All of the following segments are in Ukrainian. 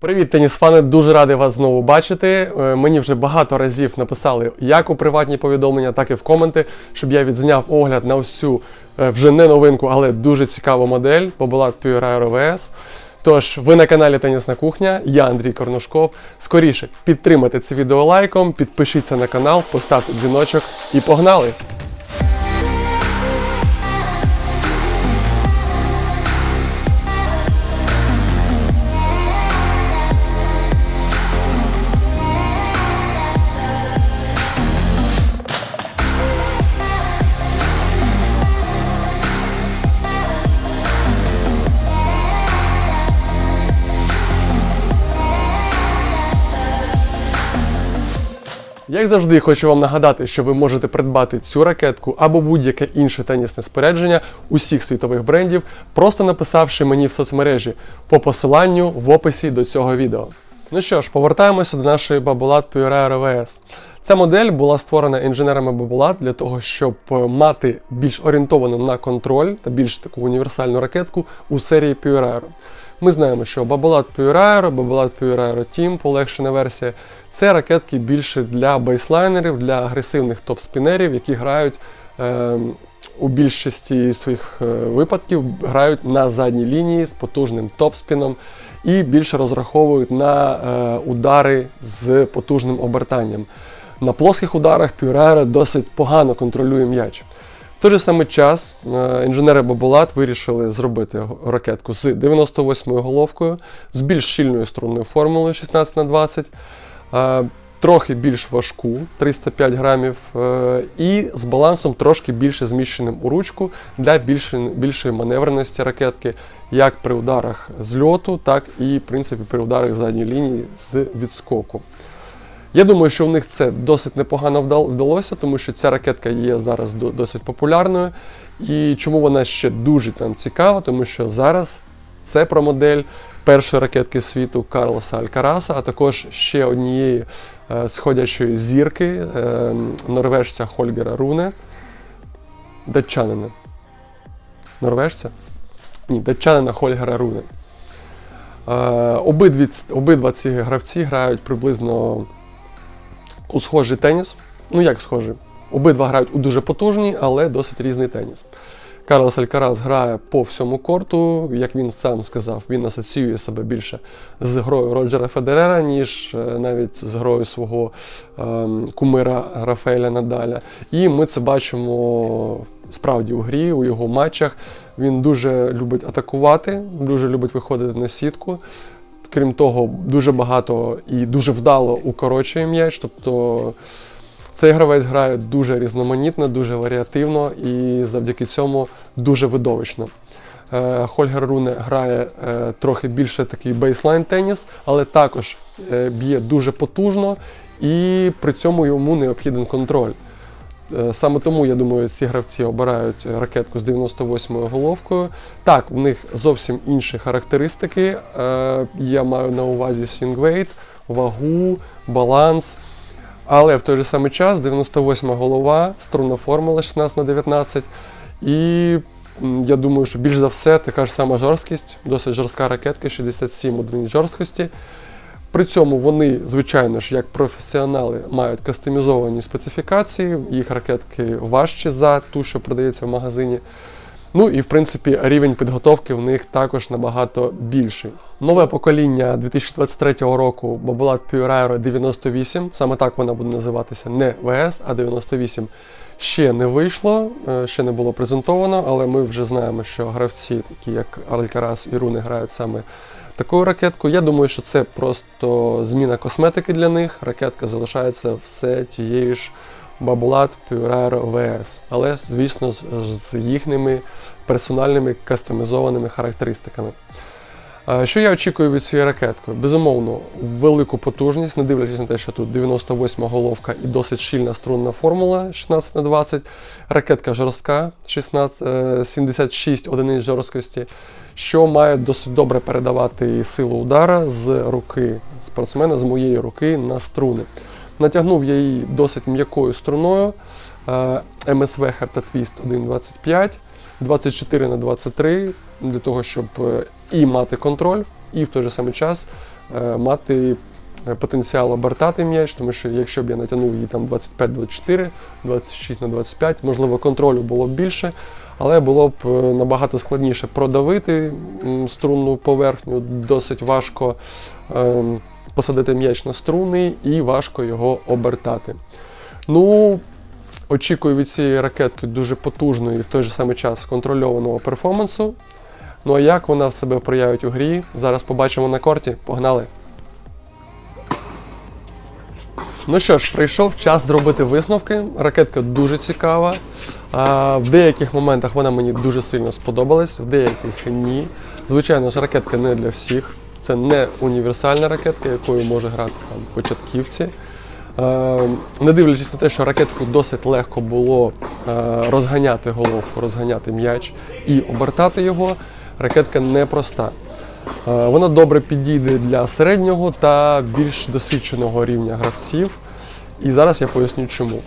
Привіт, тенісфани! Дуже радий вас знову бачити. Е, Мені вже багато разів написали як у приватні повідомлення, так і в коменти, щоб я відзняв огляд на ось цю е, вже не новинку, але дуже цікаву модель Bobolat Pure VS. Тож, ви на каналі Тенісна Кухня, я Андрій Корнушков. Скоріше підтримайте це відео лайком, підпишіться на канал, поставте дзвіночок і погнали! Як завжди, хочу вам нагадати, що ви можете придбати цю ракетку або будь-яке інше тенісне спорядження усіх світових брендів, просто написавши мені в соцмережі по посиланню в описі до цього відео. Ну що ж, повертаємося до нашої Babolat Pure Aero VS. Ця модель була створена інженерами Babolat для того, щоб е, мати більш орієнтовану на контроль та більш таку універсальну ракетку у серії Pure Aero. Ми знаємо, що Pure Aero, Pure Aero Team, полегшена версія, це ракетки більше для бейслайнерів, для агресивних топ-спінерів, які грають е, у більшості своїх е, випадків грають на задній лінії з потужним топ-спіном і більше розраховують на е, удари з потужним обертанням. На плоских ударах Aero досить погано контролює м'яч. В той же самий час е, інженери Баболат вирішили зробити ракетку з 98-ю головкою, з більш щільною струнною формулою 16х20, е, трохи більш важку 305 грамів, е, і з балансом трошки більше зміщеним у ручку для більшої маневреності ракетки, як при ударах з льоту, так і в принципі при ударах задньої лінії з відскоку. Я думаю, що в них це досить непогано вдал- вдалося, тому що ця ракетка є зараз досить популярною. І чому вона ще дуже там цікава, тому що зараз це про модель першої ракетки світу Карлоса Алькараса, а також ще однієї е, сходячої зірки е, норвежця Хольгера Руне, датчанина. Норвежця? Ні, датчанина Хольгера Руне. Е, обидві, обидва ці гравці грають приблизно у схожий теніс. Ну як схожий? Обидва грають у дуже потужний, але досить різний теніс. Карлос Алькарас грає по всьому корту, як він сам сказав, він асоціює себе більше з грою Роджера Федерера, ніж е, навіть з грою свого ем, кумира Рафаеля Надаля. І ми це бачимо справді у грі, у його матчах. Він дуже любить атакувати, дуже любить виходити на сітку. Крім того, дуже багато і дуже вдало укорочує м'яч. Тобто цей гравець грає дуже різноманітно, дуже варіативно і завдяки цьому дуже видовищно. Е, Хольгер Руне грає е, трохи більше такий бейслайн теніс, але також е, б'є дуже потужно і при цьому йому необхіден контроль. Е, Саме тому, я думаю, ці гравці обирають ракетку з 98-ю головкою. Так, в них зовсім інші характеристики. Е, Я маю на увазі свінгвейт, вагу, баланс. Але в той же самий час 98 голова, струнна формула 16 на 19. І я думаю, що більш за все така ж сама жорсткість, досить жорстка ракетка, 67 одиниць жорсткості. При цьому вони, звичайно ж, як професіонали, мають кастомізовані специфікації, їх ракетки важчі за ту, що продається в магазині. Ну і в принципі рівень підготовки в них також набагато більший. Нове покоління 2023 року Babolat Pure Aero 98, саме так вона буде називатися не VS, а 98. Ще не вийшло, е, ще не було презентовано, але ми вже знаємо, що гравці, такі як Алькарас і Руни, грають саме такою ракеткою. Я думаю, що це просто зміна косметики для них. Ракетка залишається все тією ж Бабулат Pure ВС, але, звісно, з їхніми персональними кастомізованими характеристиками. Е, Що я очікую від цієї ракетки? Безумовно, велику потужність, не дивлячись на те, що тут 98 головка і досить щільна струнна формула 16 на 20 Ракетка жорстка 16, е, 76 одиниць жорсткості, що має досить добре передавати силу удара з руки спортсмена, з моєї руки на струни. Натягнув я її досить м'якою струною. е, MSV Heptatwist 1.25, 24 на 23 для того, щоб е, і мати контроль і в той же самий час е, мати е, потенціал обертати м'яч, тому що якщо б я натягнув її там 25-24, 26 на 25, можливо, контролю було б більше, але було б набагато складніше продавити струнну поверхню, досить важко ем, посадити м'яч на струни і важко його обертати. Ну, очікую від цієї ракетки дуже потужної і в той же самий час контрольованого перформансу. Ну а як вона себе проявить у грі, зараз побачимо на корті. Погнали! Ну що ж, прийшов час зробити висновки. Ракетка дуже цікава. В деяких моментах вона мені дуже сильно сподобалась, в деяких ні. Звичайно ж, ракетка не для всіх. Це не універсальна ракетка, якою може грати там початківці. Е, Не дивлячись на те, що ракетку досить легко було е, розганяти головку, розганяти м'яч і обертати його, ракетка непроста. Е, Вона добре підійде для середнього та більш досвідченого рівня гравців. І зараз я поясню чому.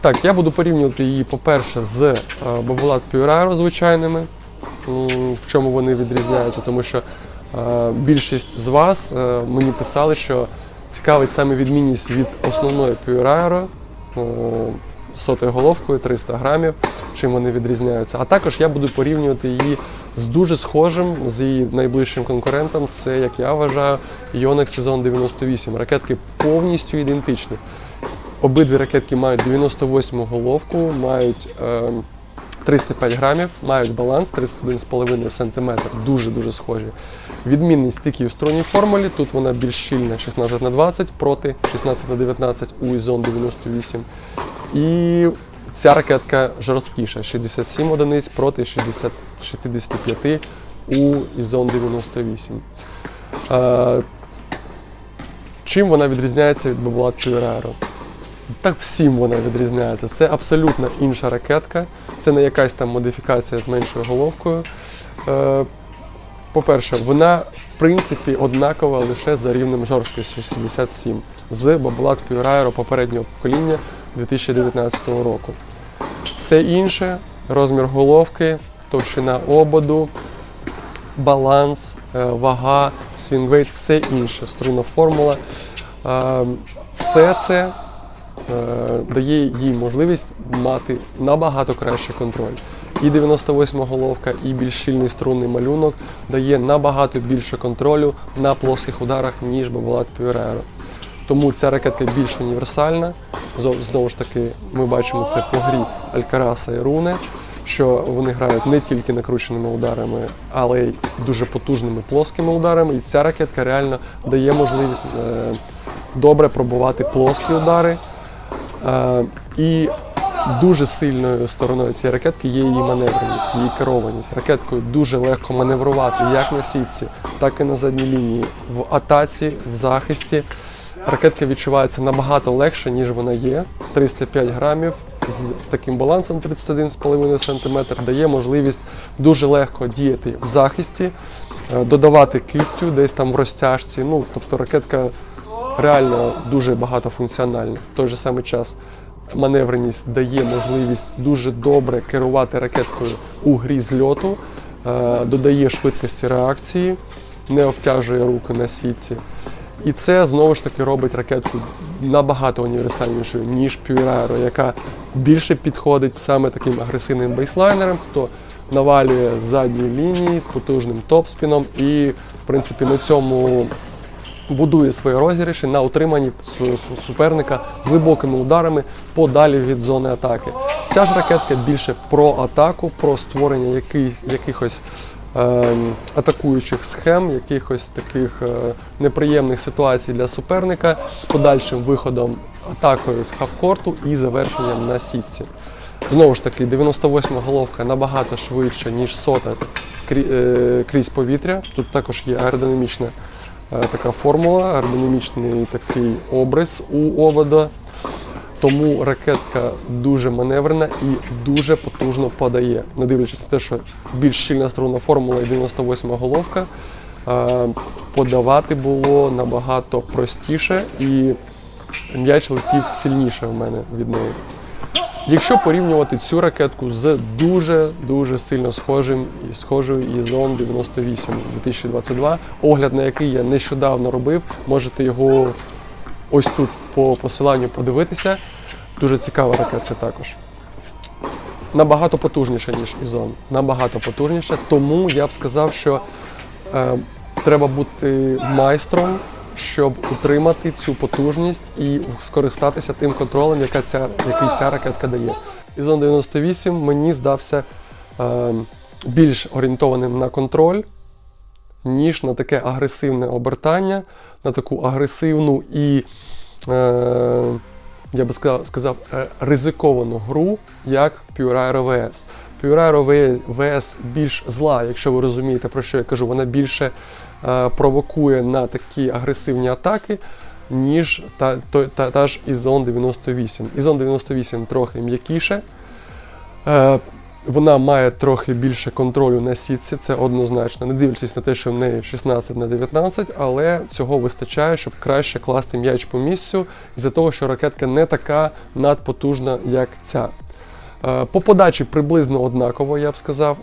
Так, я буду порівнювати її, по-перше, з е, Babolat звичайними, в чому вони відрізняються, тому що більшість з вас мені писали, що цікавить саме відмінність від основної Pure е, з сотою головкою 300 грамів, чим вони відрізняються. А також я буду порівнювати її з дуже схожим, з її найближчим конкурентом. Це, як я вважаю, Yonex Сезон 98. Ракетки повністю ідентичні. Обидві ракетки мають 98 головку, мають е, 305 грамів, мають баланс 31,5 см, дуже-дуже схожі. Відмінність тільки в струнній формулі, тут вона більш щільна 16 на 20 проти 16 на 19 у Ізон 98. І ця ракетка жорсткіша 67 одиниць проти 60, 65 у Ізон 98. Е, чим вона відрізняється від Pure Aero? Так всім вона відрізняється. Це абсолютно інша ракетка, це не якась там модифікація з меншою головкою. Е, По-перше, вона в принципі однакова лише за рівнем жорсткості 67 з Babolat Pure попереднього покоління 2019 року. Все інше, розмір головки, товщина ободу, баланс, е, вага, свінгвейт, все інше, струнна формула. Е, Все це дає їй можливість мати набагато кращий контроль. І 98 головка, і більш щільний струнний малюнок дає набагато більше контролю на плоских ударах, ніж Pure Aero. Тому ця ракетка більш універсальна. Знову ж таки, ми бачимо це по грі Алькараса і Руне, що вони грають не тільки накрученими ударами, але й дуже потужними плоскими ударами. І ця ракетка реально дає можливість е, добре пробувати плоскі удари. І дуже сильною стороною цієї ракетки є її маневреність, її керованість. Ракеткою дуже легко маневрувати як на сітці, так і на задній лінії, в атаці, в захисті. Ракетка відчувається набагато легше, ніж вона є. 305 грамів з таким балансом 31,5 см дає можливість дуже легко діяти в захисті, е, додавати кистю десь там в розтяжці. Ну, тобто ракетка реально дуже багатофункціональна. В той же самий час маневреність дає можливість дуже добре керувати ракеткою у грі з льоту, е, додає швидкості реакції, не обтяжує руки на сітці. І це знову ж таки робить ракетку набагато універсальнішою, ніж Pure яка більше підходить саме таким агресивним бейслайнерам, хто навалює з задньої лінії з потужним топспіном і, в принципі, на цьому будує свої розіграші на утриманні су- су- суперника глибокими ударами подалі від зони атаки. Ця ж ракетка більше про атаку, про створення який, якихось е, атакуючих схем, якихось таких е, неприємних ситуацій для суперника з подальшим виходом атакою з хавкорту і завершенням на сітці. Знову ж таки, 98 головка набагато швидше, ніж сота е, крізь повітря. Тут також є аеродинамічна така формула, аеродинамічний такий обрис у овода. Тому ракетка дуже маневрена і дуже потужно подає. Не дивлячись на те, що більш щільна струнна формула і 98 головка, е, подавати було набагато простіше і м'яч летів сильніше в мене від неї. Якщо порівнювати цю ракетку з дуже дуже сильно схожим і схожою Ізон 98 2022, огляд на який я нещодавно робив, можете його ось тут по посиланню подивитися. Дуже цікава ракетка також. Набагато потужніша, ніж Ізон. Набагато потужніша, тому я б сказав, що е, треба бути майстром, щоб утримати цю потужність і скористатися тим контролем, яка ця, який ця ракетка дає. Ізон 98 мені здався е, більш орієнтованим на контроль, ніж на таке агресивне обертання, на таку агресивну і, е, я би сказав, сказав е, ризиковану гру, як Pure Aero VS. Pure VS більш зла, якщо ви розумієте, про що я кажу, вона більше провокує на такі агресивні атаки, ніж та, та, та, та ж Ізон 98. Ізон 98 трохи м'якіше. Е, вона має трохи більше контролю на сітці, це однозначно. Не дивлячись на те, що в неї 16 на 19, але цього вистачає, щоб краще класти м'яч по місцю, із-за того, що ракетка не така надпотужна, як ця. Е, По подачі приблизно однаково, я б сказав,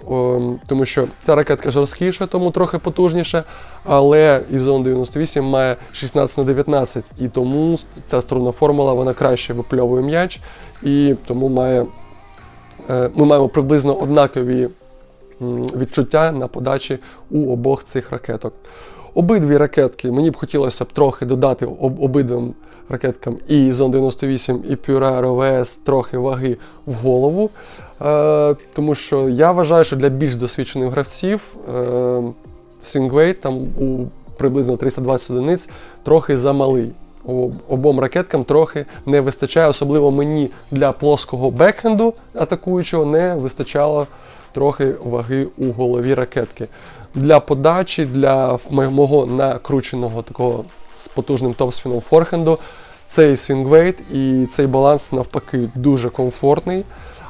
тому що ця ракетка жорсткіша, тому трохи потужніша, але Ізон 98 має 16 на 19, і тому ця струнна формула вона краще випльовує м'яч, і тому має, е, ми маємо приблизно однакові відчуття на подачі у обох цих ракеток. Обидві ракетки мені б хотілося б трохи додати об, обидвим ракеткам і Зон 98, і Pure Aero трохи ваги в голову. Е, тому що я вважаю, що для більш досвідчених гравців е, swing там у приблизно 320 одиниць трохи замалий. Обом ракеткам трохи не вистачає, особливо мені для плоского бекхенду атакуючого не вистачало трохи ваги у голові ракетки. Для подачі, для мого накрученого такого з потужним топспіном форхенду, цей свінгвейт і цей баланс навпаки дуже комфортний.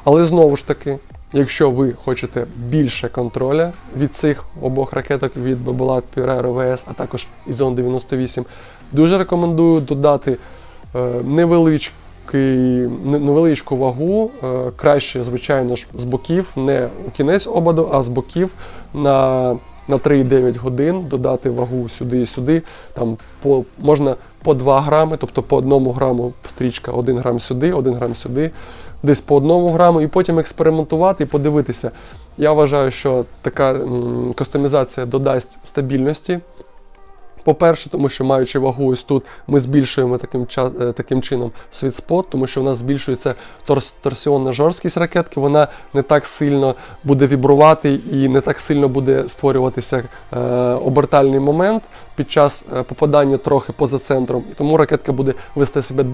Але знову ж таки, якщо ви хочете більше контроля від цих обох ракеток від Babolat Pure Aero VS, а також Ізон 98, дуже рекомендую додати е, невеличкий, невеличку вагу, е, краще, звичайно ж, з боків, не кінець ободу, а з боків на, на 3,9 годин додати вагу сюди і сюди. Там по, можна по 2 грами, тобто по 1 граму стрічка, 1 грам сюди, 1 грам сюди, десь по 1 граму, і потім експериментувати і подивитися. Я вважаю, що така м, кастомізація додасть стабільності. По-перше, тому що маючи вагу ось тут, ми збільшуємо таким, е, таким чином світспот, тому що у нас збільшується торс- торсіонна жорсткість ракетки, вона не так сильно буде вібрувати і не так сильно буде створюватися е, обертальний момент під час е, попадання трохи поза центром. І тому ракетка буде вести себе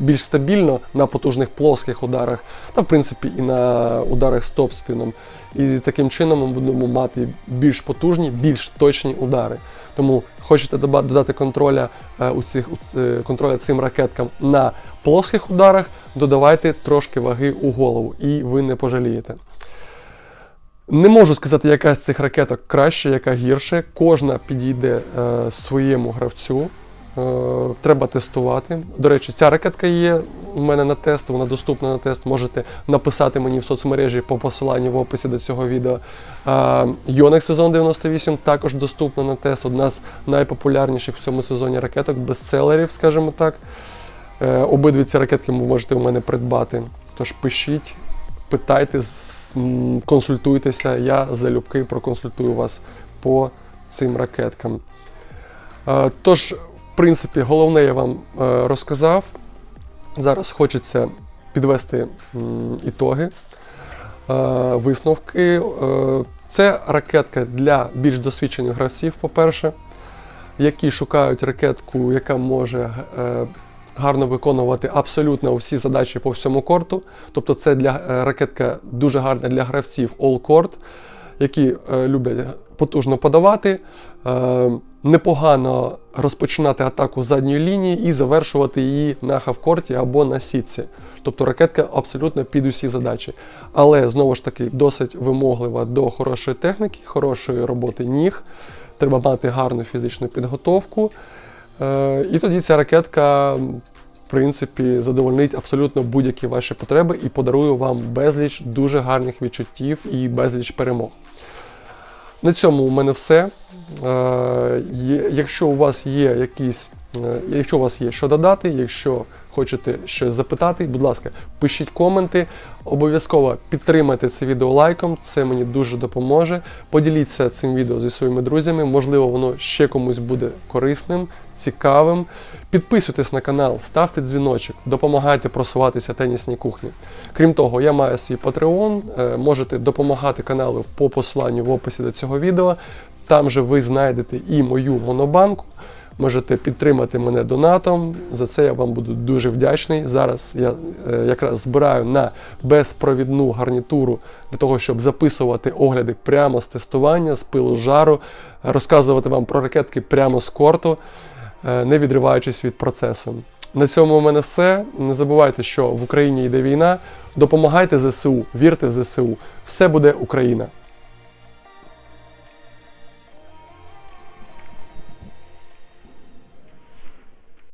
більш стабільно на потужних плоских ударах, та в принципі і на ударах з топспіном. І таким чином ми будемо мати більш потужні, більш точні удари. Тому хочете додати контроля е, у цих контроля цим ракеткам на плоских ударах, додавайте трошки ваги у голову, і ви не пожалієте. Не можу сказати, яка з цих ракеток краще, яка гірше. Кожна підійде е, своєму гравцю. Е, треба тестувати. До речі, ця ракетка є у мене на тест, вона доступна на тест. Можете написати мені в соцмережі по посиланню в описі до цього відео. Yonex сезон 98 також доступна на тест. Одна з найпопулярніших в цьому сезоні ракеток, бестселерів, скажімо так. Е, обидві ці ракетки ви можете у мене придбати. Тож пишіть, питайте, консультуйтеся. Я залюбки проконсультую вас по цим ракеткам. Е, Тож, в принципі, головне я вам е, розказав. Зараз хочеться підвести ітоги, е, висновки. Е, Це ракетка для більш досвідчених гравців, по-перше, які шукають ракетку, яка може е, гарно виконувати абсолютно всі задачі по всьому корту. Тобто це для ракетка дуже гарна для гравців all court, які е, люблять потужно подавати, е, непогано розпочинати атаку задньої лінії і завершувати її на хавкорті або на сітці. Тобто ракетка абсолютно під усі задачі. Але знову ж таки досить вимоглива до хорошої техніки, хорошої роботи ніг. Треба мати гарну фізичну підготовку. Е, І тоді ця ракетка принципі задовольнить абсолютно будь-які ваші потреби і подарує вам безліч дуже гарних відчуттів і безліч перемог. На цьому у мене все. Е, Якщо у вас є якісь, якщо у вас є що додати, якщо хочете щось запитати, будь ласка, пишіть коменти. Обов'язково підтримайте це відео лайком, це мені дуже допоможе. Поділіться цим відео зі своїми друзями, можливо, воно ще комусь буде корисним, цікавим. Підписуйтесь на канал, ставте дзвіночок, допомагайте просуватися тенісній кухні. Крім того, я маю свій Patreon, е, можете допомагати каналу по посиланню в описі до цього відео. Там же ви знайдете і мою монобанку. Можете підтримати мене донатом. За це я вам буду дуже вдячний. Зараз я е, якраз збираю на безпровідну гарнітуру для того, щоб записувати огляди прямо з тестування, з пилу жару, розказувати вам про ракетки прямо з корту, е, не відриваючись від процесу. На цьому у мене все. Не забувайте, що в Україні йде війна. Допомагайте ЗСУ, вірте в ЗСУ. Все буде Україна.